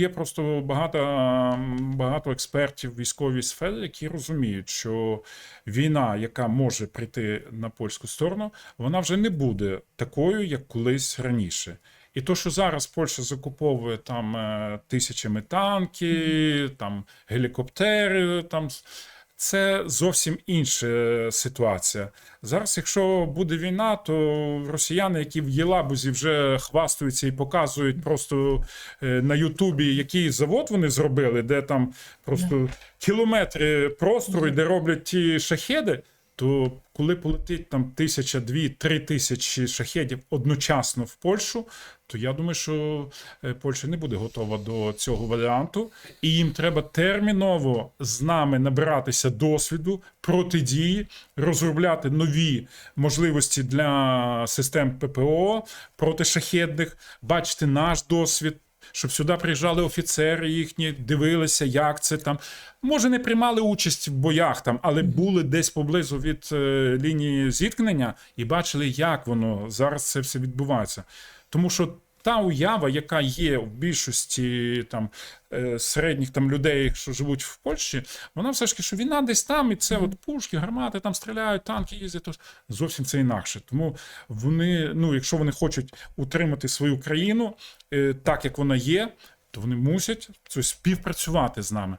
Є просто багато, багато експертів в військовій сфері, які розуміють, що війна, яка може прийти на польську сторону, вона вже не буде такою, як колись раніше. І то, що зараз Польща закуповує там е, тисячами танки, там гелікоптери, там це зовсім інша ситуація. Зараз, якщо буде війна, то росіяни, які в Єлабузі вже хвастаються і показують просто е, на Ютубі, який завод вони зробили, де там просто кілометри простору, де роблять ті шахеди. То коли полетить там тисяча, дві, три тисячі шахедів одночасно в Польщу, то я думаю, що е, Польща не буде готова до цього варіанту, і їм треба терміново з нами набиратися досвіду, протидії, розробляти нові можливості для систем ППО протишахедних, бачити наш досвід. Щоб сюди приїжджали офіцери їхні, дивилися, як це там. Може, не приймали участь в боях там, але були десь поблизу від е, лінії зіткнення і бачили, як воно зараз це все відбувається. Тому що та уява, яка є в більшості там е, середніх там людей, що живуть в Польщі, вона все ж таки, що війна десь там, і це от пушки, гармати там стріляють, танки їздять, то зовсім це інакше. Тому вони, ну, якщо вони хочуть утримати свою країну е, так, як вона є, то вони мусять співпрацювати з нами.